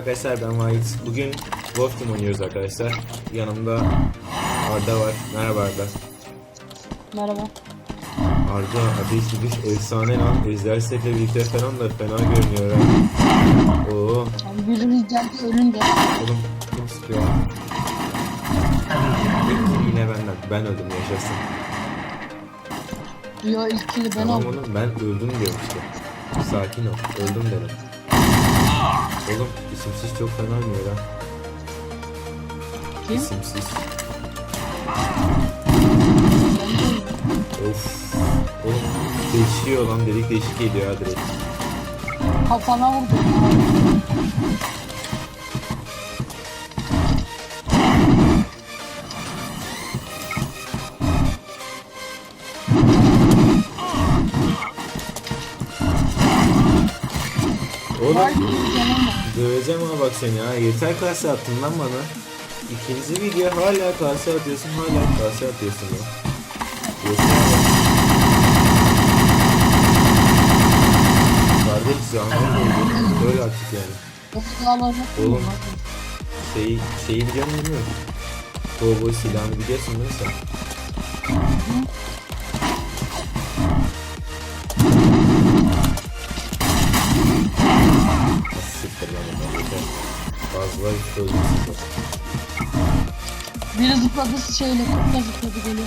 arkadaşlar ben Vahit. Bugün Wolf Team oynuyoruz arkadaşlar. Yanımda Arda var. Merhaba Arda. Merhaba. Arda ateş gidiş efsane lan. Ejder Set'le birlikte falan da fena görünüyor ha. Oo, Abi birimiz geldi ölünce. oğlum kim sıkıyor yine benden. Ben öldüm yaşasın. Diyor ilkili ben Tamam aldım. oğlum ben öldüm diyorum işte. Sakin ol. Öldüm dedim. Oğlum isimsiz çok fena oynuyor ha. Kim? İsimsiz. Of. Oğlum değişiyor lan delik değişik geliyor ha direkt. Kafana vurdu. Oğlum döveceğim ama bak seni ha. Yeter kase attın lan bana. İkinci video hala kase atıyorsun hala kase atıyorsun lan. Kardeş zaman oldu. Böyle artık yani. Oğlum. Şeyi, şeyi biliyor musun bilmiyorum. Cowboy silahını biliyorsun değil mi sen? Öldüm size. Biri zıpladı şeyle kurtla zıpladı geliyor.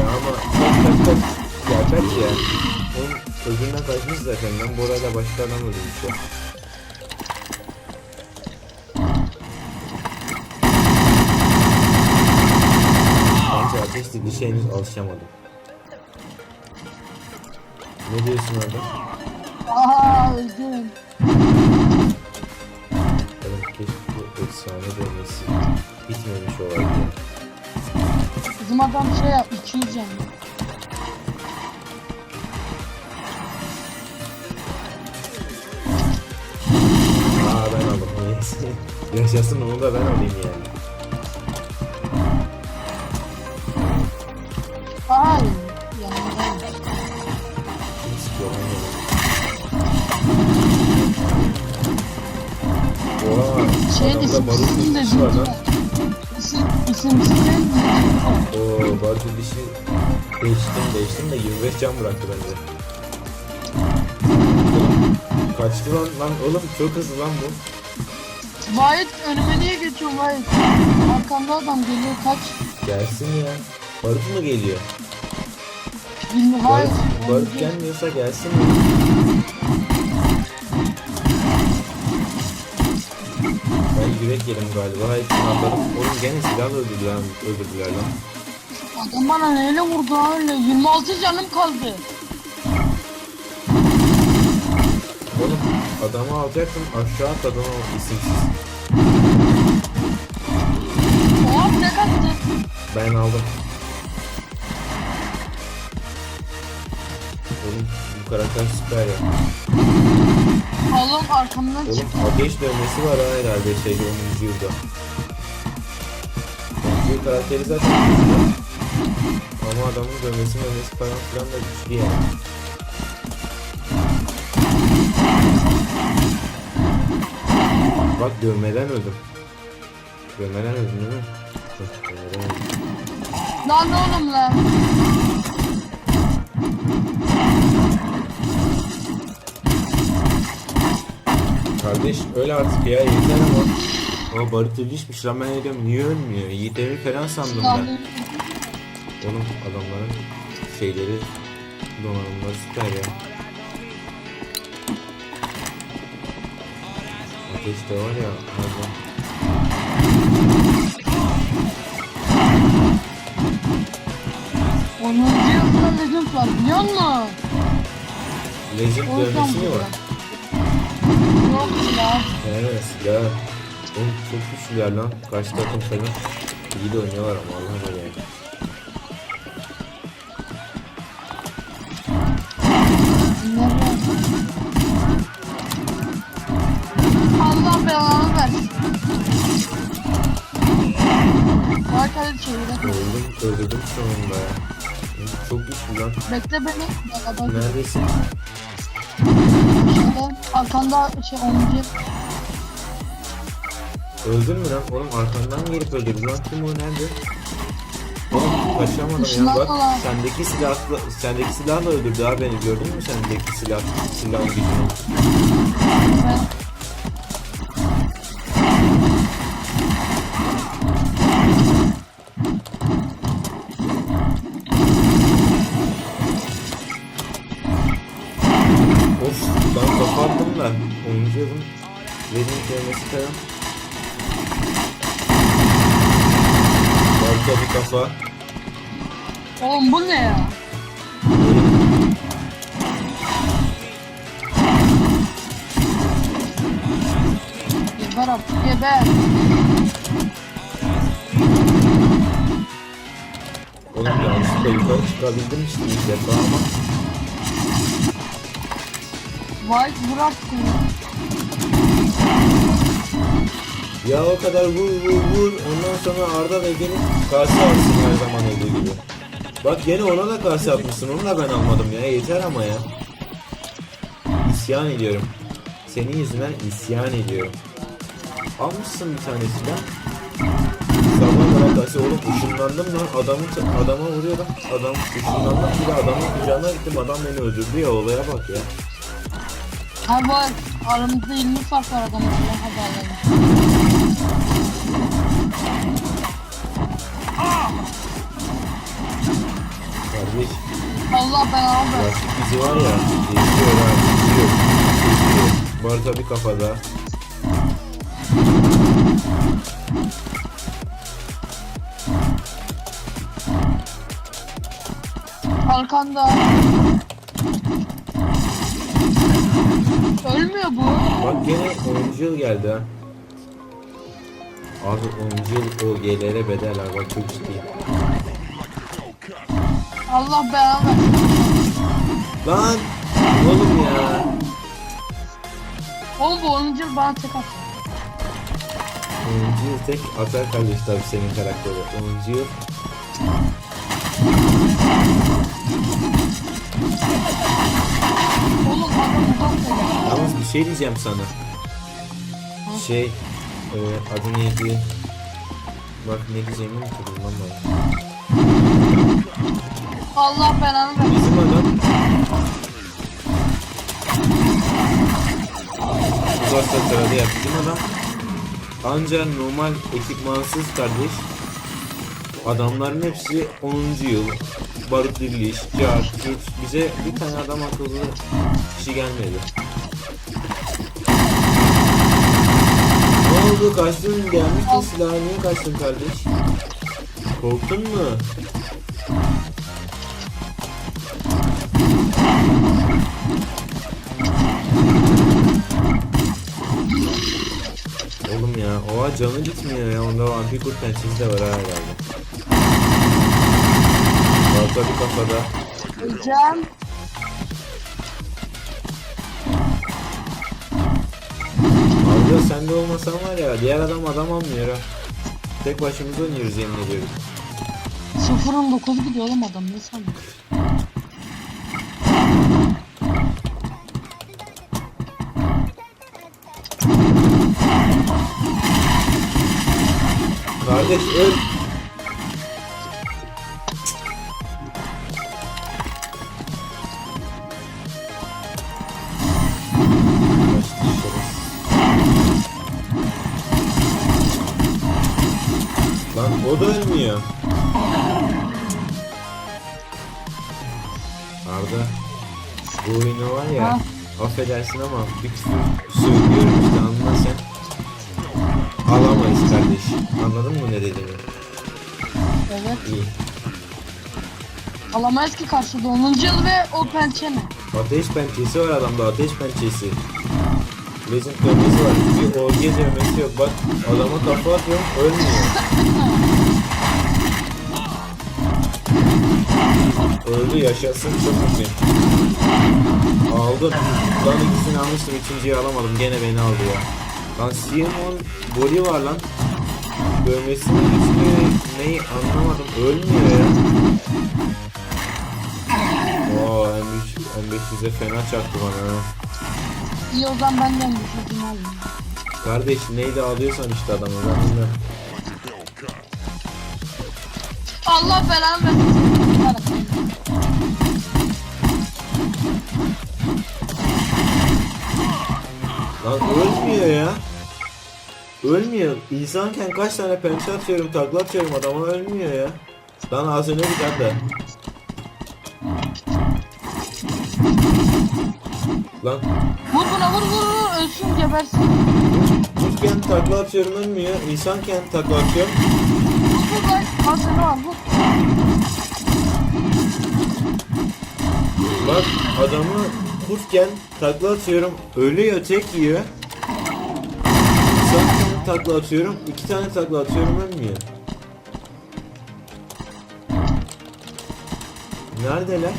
Ya ama kaç kaç kaç. Ya kaç ya. Onun özünden kaçmış zaten. Ben Bora'yla başka adam öldürmüş ya. Bence ateş dediği şey henüz alışamadım. Ne diyorsun orada? Aha öldüm. Olaydı. Bizim adam şey yap 200 can. Aa ben aldım. Yaşasın onu da ben alayım yani. Lan beni? Oha. Şey isim barut isim de dişi var lan. İsim isim de Oo barut dişi değiştim değiştim de 25 can bıraktı bence. Kaçtı lan lan oğlum çok hızlı lan bu. Vahit önüme niye geçiyorsun Vahit? Arkamda adam geliyor kaç. Gelsin ya. Barut mu geliyor? Bilmiyorum. Barut, barut gelmiyorsa gelsin ya. Yürek yedim galiba. Hayır silahlarım. Oğlum gene silahla öldürdüler, öldürdüler lan. Adam bana neyle vurdu ha öyle? 26 canım kaldı. Oğlum adamı alacaktım aşağı atladın o isimsiz. Oha ne kattı? Ben aldım. Oğlum bu karakter süper ya. Oğlum arkamdan Oğlum çıktı. ateş dövmesi var ha herhalde şeyde 10. yılda. Bu karakteri zaten güçlü. Ama adamın dövmesi dövmesi falan filan da güçlü yani. Bak dövmeden öldüm. Dövmeden öldüm değil mi? Dövmeden öldüm. Lan oğlum lan. Kardeş öyle artık ya yeter ama. O barut ilişmiş lan ben ne diyorum niye ölmüyor? Yiğit Emir falan sandım ben. Oğlum adamların şeyleri donanımları süper ya. Ateş de var ya abi. Onun yılda legend var biliyor musun? Legend dövmesi mi var? Yok ya. Evet ya. Oğlum çok güçlüler lan. Karşı takım falan. İyi de oynuyorlar ama Allah var yani. Allah belanı versin. Bak hadi çevirelim. Öldüm, öldürdüm sonunda ya. Çok güçlü lan. Bekle beni. Neredesin? Bekle. Arkanda şey olmayacak. Öldün mü lan? Oğlum arkandan gelip öldürdü lan. Kim o nerede? Oğlum kaçamadım ya Işınlanma bak lan. sendeki silahla sendeki silahla öldürdü ha beni gördün mü sendeki silah silahın gücünü Ben... Falan Balta bir kafa Oğlum bu ne ya? Geber artık geber. Oğlum yanlışlıkla yukarı çıkabildim işte ilk defa ama White bırak bunu. Ya o kadar vur vur vur ondan sonra Arda ve gelip karşı alsın her zaman olduğu gibi. Bak gene ona da karşı atmışsın onu da ben almadım ya yeter ama ya. İsyan ediyorum. Senin yüzünden isyan ediyorum. Almışsın bir tanesinden. Sabah karşı oğlum ışınlandım lan adamı adama vuruyordum. Adam ışınlandım bir de adamın kucağına gittim adam beni öldürdü ya olaya bak ya. Ha var. Aramızda 20 fark var adamlarla. Hadi Allah ben aldım. Lastik izi var ya, değişiyor ha, değişiyor. Değişiyor. Var tabi kafada. Arkanda. Ölmüyor bu. Bak gene oyuncu yıl geldi ha. Abi oyuncu yıl o G'lere bedel ha bak çok ciddiyim. Allah belanı. Lan! Oğlum ya. Oğlum bu oyuncu bana tek at. Oyuncu tek atar kardeş tabi senin karakteri. Oyuncu Oğlum adam uzak. Yalnız bir şey diyeceğim sana. Şey, e, adı neydi? Bak ne diyeceğimi unuttum lan bana. Allah belanı versin. Uzakta sırada ya. Bizim adam Anca normal ekipmansız kardeş. Adamların hepsi 10. yıl. Barut diriliş, car, güç Bize bir tane adam akıllı kişi gelmedi. Ne oldu? Kaçtın? Gelmiştin silahı. Niye kaçtın kardeş? Korktun mu? Ya oha canı gitmiyor ya onda vampir kurt pençesi de var ha herhalde. Balta bir kafada. Öleceğim. Arda sen de olmasan var ya diğer adam adam almıyor ha. Tek başımıza oynuyoruz yemin ediyorum. Sıfırın dokuz gidiyor oğlum adam ne sandın? Kardeş öl. Lan o da ölmüyor. Arda bu oyunu var ya Ha? affedersin ama bir küfür söylüyorum işte anla sen. Alamayız kardeş. Anladın mı ne dediğimi? Evet. İyi. Alamayız ki karşıda 10. yıl ve o pençe mi? Ateş pençesi var adamda ateş pençesi. Legend dövmesi var. Bir OG dövmesi yok. Bak adama kafa atıyorum ölmüyor. Öldü yaşasın çok mutluyum. Aldım. Lan ikisini almıştım üçüncüyü alamadım gene beni aldı ya. Lan Simon body var lan. Dövmesinin ismi neyi anlamadım ölmüyor ya. Oo M3 M500'e fena çaktı bana. İyi o zaman ben de düşürdüm abi. Kardeş neydi ağlıyorsan işte adamı ben bilmem. Allah belanı versin. Lan ölmüyor ya. Ölmüyor. İnsanken kaç tane pençe atıyorum, takla atıyorum adama ölmüyor ya. Lan ağzını bir tane. Lan Vur buna vur vur vur ölsün gebersin. Kuşken takla atıyorum ölmüyor. İnsanken takla atıyorum. Vur vur lan. Al sana var vur. Bak adamı kurtken takla atıyorum. Ölüyor tek yiyor. İnsanken takla atıyorum. iki tane takla atıyorum ölmüyor. Neredeler?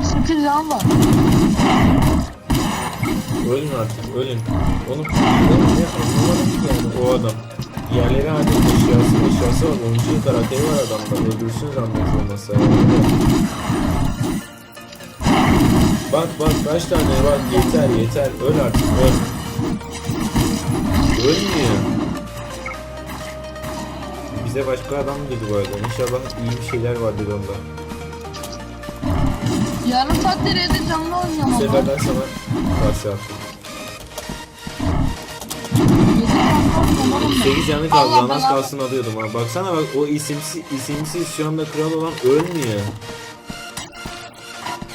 38 can var. Ölün artık ölün. Onu ne anlamadım ki yani o adam. Diğerleri hadi eşyası eşyası var. Oyuncu karakteri var adamda. Öldürsün zannediyor olmasa. Bak bak kaç tane var yeter yeter öl artık öl. Ölmüyor. Bize başka adam dedi bu arada. İnşallah iyi bir şeyler vardır onda. Yarım saattir evde canlı oynuyorum Bu sefer ben sana karşı attım. Yedi canlı oynuyorum oğlum ben. 8 canı kaldı Allah belanı- kalsın alıyordum ha. Baksana bak o isimsiz, isimsiz şu anda kral olan ölmüyor.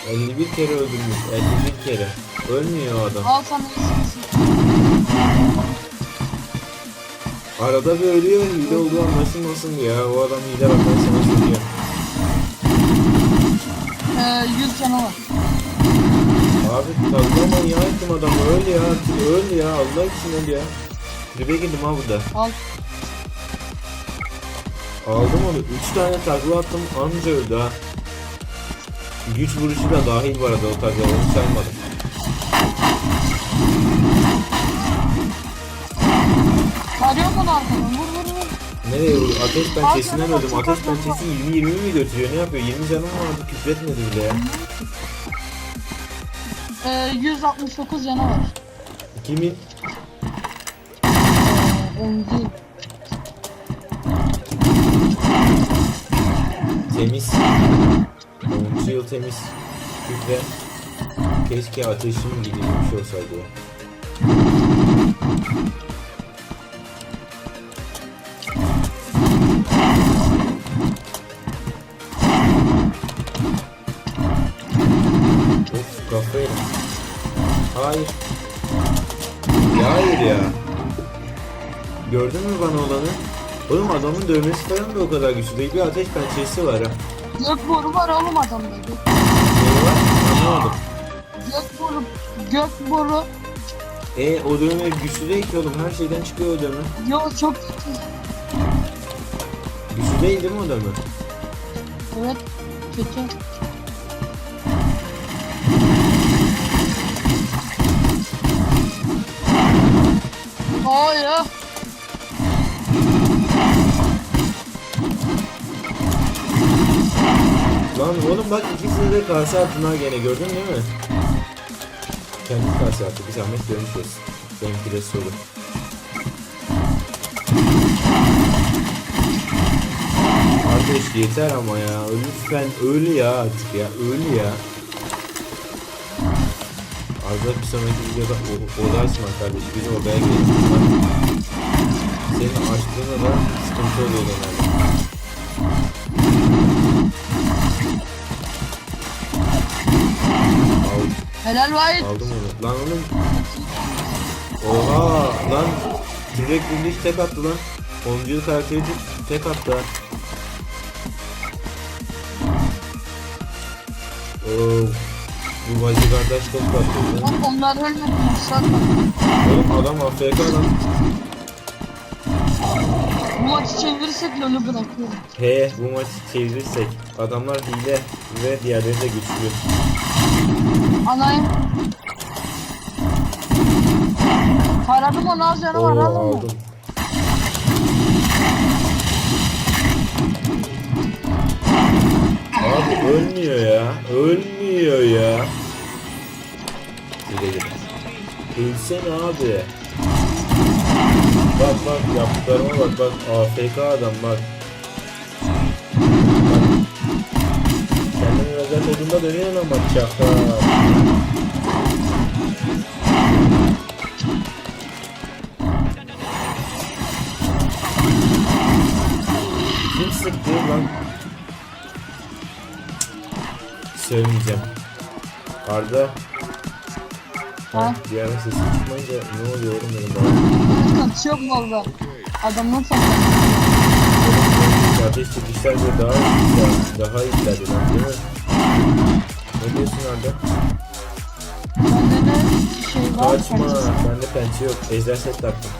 51 kere öldürmüş. 51 kere. Ölmüyor adam. Al sana iyisi. Arada bir ölüyor hile olduğu anlaşılmasın ya. O adam hile bak ben sana söylüyorum. Ee, 100 canı var. Abi taklama ya ettim adamı öl ya öl ya Allah için öl ya. Tribe girdim ha burada. Al. Aldım onu. 3 tane takla attım anca öldü ha. Güç vuruşu da dahil bu arada o taklaları saymadım. Arıyor mu arkadan? Vur vur vur. Nereye vurdu? Ateş pençesinden öldüm. Ateş arkana pençesi 20-20 mi götürüyor? Ne yapıyor? 20 canım vardı küfretmedi bile ya. Ee, 169 canı var. Kimin? Ee. Temiz. 10. yıl temiz. Küfre. Keşke ateşim gidilmiş olsaydı. Of kafayı. Hayır. Hayır ya. Gördün mü bana olanı? Oğlum adamın dövmesi falan da o kadar güçlü değil. Bir ateş pençesi var ha. Gök boru var oğlum adamda. Gök? Anlamadım. gök boru. Gök boru. E o dövme güçlü değil ki oğlum. Her şeyden çıkıyor o dövme. Yo çok kötü. Güçlü değil değil mi o dövme? Evet. Kötü. Hayır. Oğlum bak ikisine de kase attın ha gene gördün değil mi? Kendi kase attı. Bir zahmet görmüş olsun. Benimki de soru. Kardeş yeter ama ya. Lütfen öl ya artık ya. Öl ya. Arada bir sonraki videoda o- oda açma kardeş. Biz odaya. Bak, Senin açtığında da sıkıntı oluyor genelde. Al, Helal Vahit. aldım onu. Lan oğlum. Oha lan. Direkt birliği tek attı lan. 10. yıl karakteri tek- attı. Oo. Bu bacı kardeş çok tatlı. Bak onlar ölmedi. Oğlum adam AFK lan. Bu maçı çevirirsek LoL'ü bırakıyorum. He bu maçı çevirirsek. Adamlar hile ve diğerleri de güçlü. Anayım. Taradım onu az yanı Oo var alın mı? aldım. Abi ölmüyor ya. Ölmüyor ya. Güle. Ölsene abi. Bak bak yaptıklarıma bak bak AFK adam bak. Bak. Kendini özel modunda dönüyor ama çakal. Kim sıktı lan? Söylemeyeceğim. Arda. Ha? Bir ara sesi çıkmayınca ne oluyor oğlum benim bana? Kaçıyor valla. Adamın saklı. Kardeş çekişler böyle daha iyi, daha iyi lan değil mi? Ne diyorsun Arda? Bende de şey var. Pençesi. bende pençe yok. Ejder set taktım.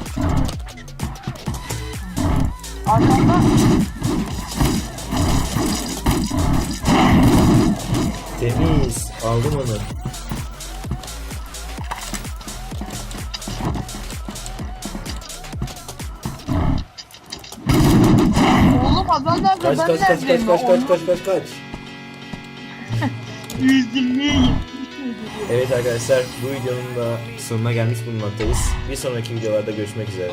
Arkanda Temiz, aldım onu. Nerede? Kaç ben kaç kaç kaç neredeyim? kaç kaç kaç kaç kaç. 120'ye Evet arkadaşlar bu videonun da sonuna gelmiş bulunmaktayız. Bir sonraki videolarda görüşmek üzere.